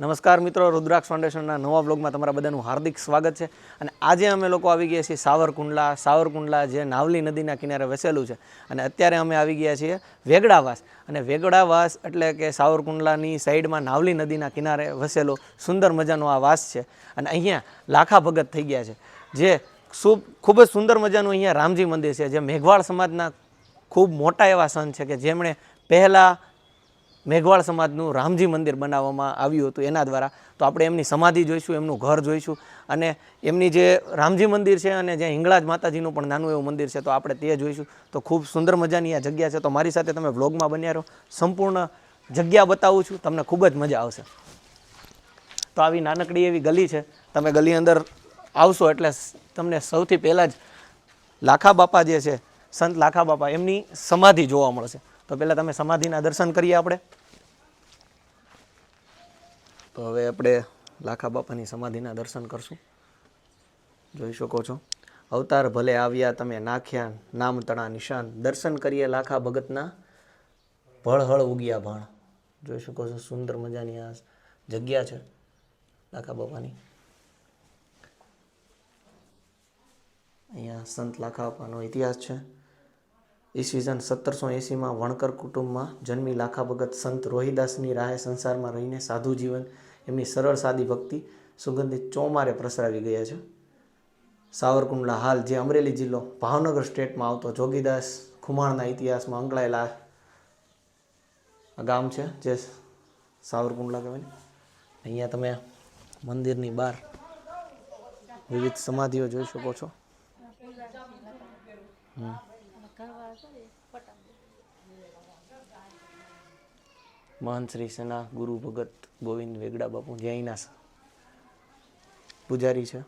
નમસ્કાર મિત્રો, રુદ્રાક્ષ ફાઉન્ડેશનના નવા બ્લોગમાં તમારા બધાનું હાર્દિક સ્વાગત છે. અને આજે અમે લોકો આવી ગયા છીએ સાવરકુંડલા. સાવરકુંડલા જે નાવલી નદીના કિનારે વસેલું છે. અને અત્યારે અમે આવી ગયા છીએ વેગડાવાસ. અને વેગડાવાસ એટલે કે સાવરકુંડલાની સાઈડમાં નાવલી નદીના કિનારે વસેલો સુંદર મજાનો આ વાસ છે. અને અહીંયા લાખા ભગત થઈ ગયા છે. જે ખૂબ જ સુંદર મજાનું અહીંયા રામજી મંદિર છે. જે મેઘવાળ સમાજના ખૂબ મોટા એવા સંત છે કે જેમણે પહેલાં મેઘવાળ સમાજનું રામજી મંદિર બનાવવામાં આવ્યું હતું એના દ્વારા. તો આપણે એમની સમાધિ જોઈશું, એમનું ઘર જોઈશું. અને એમની જે રામજી મંદિર છે અને જ્યાં હિંગળાજ માતાજીનું પણ નાનું એવું મંદિર છે, તો આપણે તે જોઈશું. તો ખૂબ સુંદર મજાની આ જગ્યા છે. તો મારી સાથે તમે વ્લોગમાં બન્યા રહો. સંપૂર્ણ જગ્યા બતાવું છું. તમને ખૂબ જ મજા આવશે. તો આવી નાનકડી એવી ગલી છે. તમે ગલી અંદર આવશો એટલે તમને સૌથી પહેલાં જ લાખા બાપા જે છે, સંત લાખા બાપા, એમની સમાધિ જોવા મળશે. તો પહેલાં તમે સમાધિના દર્શન કરીએ આપણે. તો હવે આપણે લાખા બાપાની સમાધિના દર્શન કરશું. જોઈ શકો છો. અવતાર ભલે આવ્યા, તમે નાખ્યા, નામ તણા નિશાન. દર્શન કરીએ લાખા ભગતના. ભળહળ ઉગ્યા ભાણ. જોઈ શકો છો, સુંદર મજાની આ જગ્યા છે લાખા બાપાની. અહીંયા સંત લાખા બાપાનો ઇતિહાસ છે. ઈસવીસન સત્તરસો એંસીમાં વણકર કુટુંબમાં જન્મી લાખા ભગત સંત રોહિદાસની રાહે સંસારમાં રહીને સાધુ જીવન, એમની સરળ સાદી ભક્તિ, સુગંધિત ચોમારે પ્રસરાવી ગયા છે. સાવરકુંડલા હાલ જે અમરેલી જિલ્લો ભાવનગર સ્ટેટમાં આવતો જોગીદાસ ખુમાણના ઇતિહાસમાં અંકળાયેલા ગામ છે, જે સાવરકુંડલા કહેવાય અહીંયા તમે મંદિરની બહાર વિવિધ સમાધિઓ જોઈ શકો છો. મહંત શ્રી સેના, ગુરુ ભગત ગોવિંદ વેગડા બાપુ જૈના પૂજારી છે.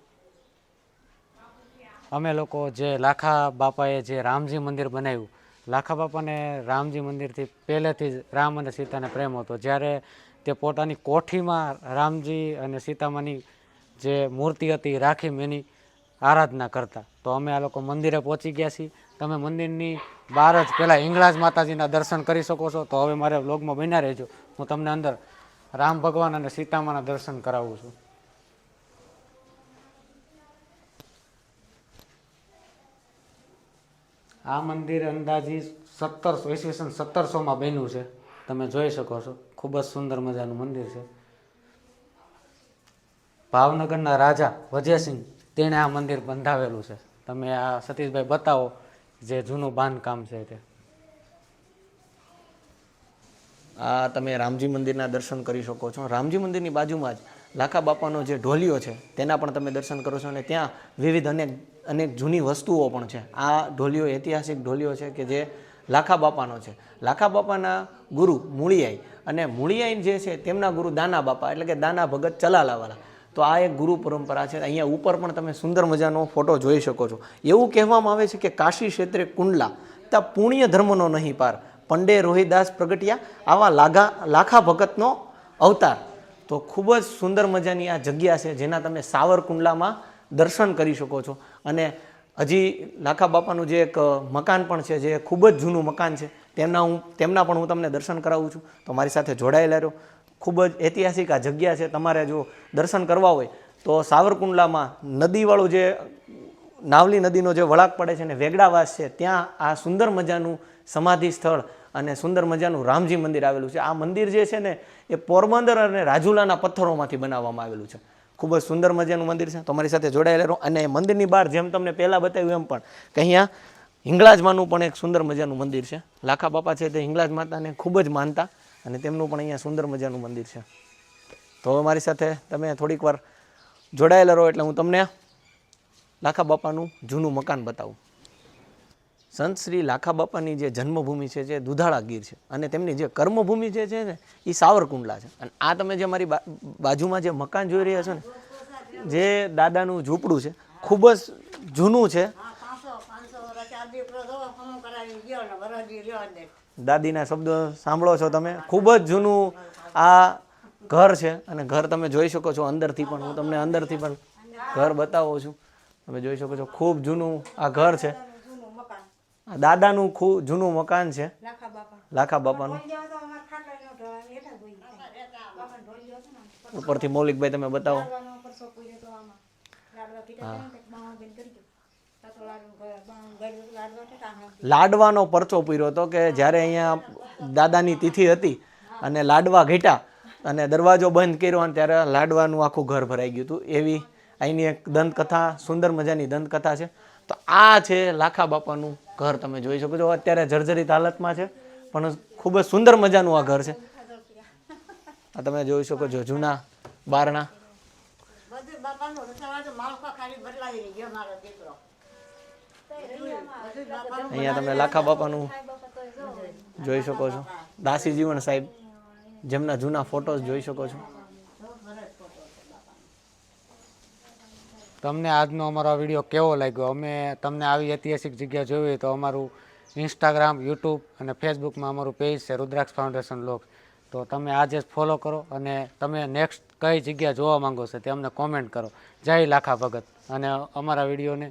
અમે લોકો જે લાખા બાપાએ જે રામજી મંદિર બનાવ્યું, લાખા બાપાને રામજી મંદિરથી પહેલેથી જ રામ અને સીતાને પ્રેમ હતો. જ્યારે તે પોતાની કોઠીમાં રામજી અને સીતામાની જે મૂર્તિ હતી, રાખી એની આરાધના કરતા. તો અમે આ લોકો મંદિરે પહોંચી ગયા છીએ. તમે મંદિરની બહાર જ પહેલાં હિંગળાજ માતાજીના દર્શન કરી શકો છો. તો હવે મારે વ્લોગમાં બન્યા રહેજો. હું તમને અંદર રામ ભગવાન અને સીતામાના દર્શન કરાવું છું. આ મંદિર અંદાજી સત્તરસો, ઈસવીસન સત્તરસોમાં બન્યું છે. તમે જોઈ શકો છો. ખૂબ જ સુંદર મજાનું મંદિર છે. ભાવનગરના રાજા વજયસિંહ તેણે આ મંદિર બંધાવેલું છે. તમે આ સતીશભાઈ બતાવો જે જૂનું બાંધકામ છે તે. આ તમે રામજી મંદિરના દર્શન કરી શકો છો. રામજી મંદિરની બાજુમાં જ લાખા બાપાનો જે ઢોલિયો છે, તેના પણ તમે દર્શન કરો છો અને ત્યાં વિવિધ અનેક અનેક જૂની વસ્તુઓ પણ છે. આ ઢોલિયો ઐતિહાસિક ઢોલિયો છે કે જે લાખા બાપાનો છે. લાખા બાપાના ગુરુ મૂળિયાઈ અને મૂળિયાઈ જે છે, તેમના ગુરુ દાના બાપા, એટલે કે દાના ભગત ચલાલાવાલા. તો આ એક ગુરુ પરંપરા છે. અહીંયા ઉપર પણ તમે સુંદર મજાનો ફોટો જોઈ શકો છો. એવું કહેવામાં આવે છે કે કાશી ક્ષેત્રે કુંડલા તા પુણ્ય ધર્મનો નહીં પાર. પંડે રોહિદાસ પ્રગટ્યા આવા લાગા, લાખા ભગતનો અવતાર. તો ખૂબ જ સુંદર મજાની આ જગ્યા છે જેના તમે સાવરકુંડલામાં દર્શન કરી શકો છો. અને હજી લાખા બાપાનું જે એક મકાન પણ છે, જે ખૂબ જ જૂનું મકાન છે, તેમના હું, તેમના પણ હું તમને દર્શન કરાવું છું. તો મારી સાથે જોડાયેલા રહો. ખૂબ જ ઐતિહાસિક આ જગ્યા છે. તમારે જો દર્શન કરવા હોય તો સાવરકુંડલામાં નદીવાળું જે નાવલી નદીનો જે વળાંક પડે છે ને વેગડાવાસ છે, ત્યાં આ સુંદર મજાનું સમાધિ સ્થળ અને સુંદર મજાનું રામજી મંદિર આવેલું છે. આ મંદિર જે છે ને એ પોરબંદર અને રાજુલાના પથ્થરોમાંથી બનાવવામાં આવેલું છે. ખૂબ જ સુંદર મજાનું મંદિર છે. તમારી સાથે જોડાયેલા રહો અને મંદિરની બહાર જેમ તમને પહેલાં બતાવ્યું એમ પણ કે અહીંયા હિંગળાજમાનું પણ એક સુંદર મજાનું મંદિર છે. લાખા બાપા છે તે હિંગળાજ માતાને ખૂબ જ માનતા. અને તેમનું પણ અહીંયા સુંદર મજાનું મંદિર છે. તો હવે મારી સાથે તમે થોડીક વાર જોડાયેલા રહો એટલે હું તમને લાખા બાપાનું જૂનું મકાન બતાવું. સંત શ્રી લાખા બાપાની જે જન્મભૂમિ છે, જે દુધાળા ગીર છે અને તેમની જે કર્મભૂમિ જે છે ને, એ સાવરકુંડલા છે. અને આ તમે જે મારી બાજુમાં જે મકાન જોઈ રહ્યા છો ને, જે દાદાનું ઝૂંપડું છે, ખૂબ જ જૂનું છે. દાદીના શબ્દો સાંભળો છો તમે. ખૂબ જ જૂનું આ ઘર છે અને ઘર તમે જોઈ શકો છો અંદરથી પણ. હું તમને અંદરથી પણ ઘર બતાવું છું. તમે જોઈ શકો છો ખૂબ જૂનું આ ઘર છે. દાદાનું ખૂબ જૂનું મકાન છે. લાખા બાપાનું. ઉપરથી મૌલિકભાઈ તમે બતાવો. લાડવાનો લાડવાનો પરચો પૂર્યો હતો કે જ્યારે અહીંયા દાદાની તિથિ હતી અને લાડવા ઘટ્યા અને દરવાજો બંધ કર્યો અને ત્યારે લાડવાનું આખું ઘર ભરાઈ ગયું હતું. એવી અહીંની એક દંતકથા સુંદર મજાની દંતકથા છે. તો આ છે લાખા બાપાનું ઘર તમે જોઈ શકો છો. અત્યારે જર્જરિત હાલતમાં છે પણ ખૂબ જ સુંદર મજાનું આ ઘર છે. આ તમે જોઈ શકો છો જૂના બારણા. બધું બાપાનું ખાલી બદલાવી ગયો મારો દીકરો. અહીંયા તમે લાખા બાપાનું જોઈ શકો છો. દાસી જીવન સાહેબ, જેમના જૂના ફોટોઝ જોઈ શકો છો. તમને આજનો અમારો વીડિયો કેવો લાગ્યો? અમે તમને આવી ઐતિહાસિક જગ્યા જોઈ હોય તો અમારું ઇન્સ્ટાગ્રામ યુટ્યુબ અને ફેસબુકમાં અમારું પેજ છે, રુદ્રાક્ષ ફાઉન્ડેશન લોક. તો તમે આજે જ ફોલો કરો અને તમે નેક્સ્ટ કઈ જગ્યા જોવા માંગો છો તે અમને કોમેન્ટ કરો. જય લાખા ભગત. અને અમારા વિડીયોને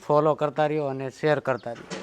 ફોલો કરતા રહ્યો અને શેર કરતા રહ્યો.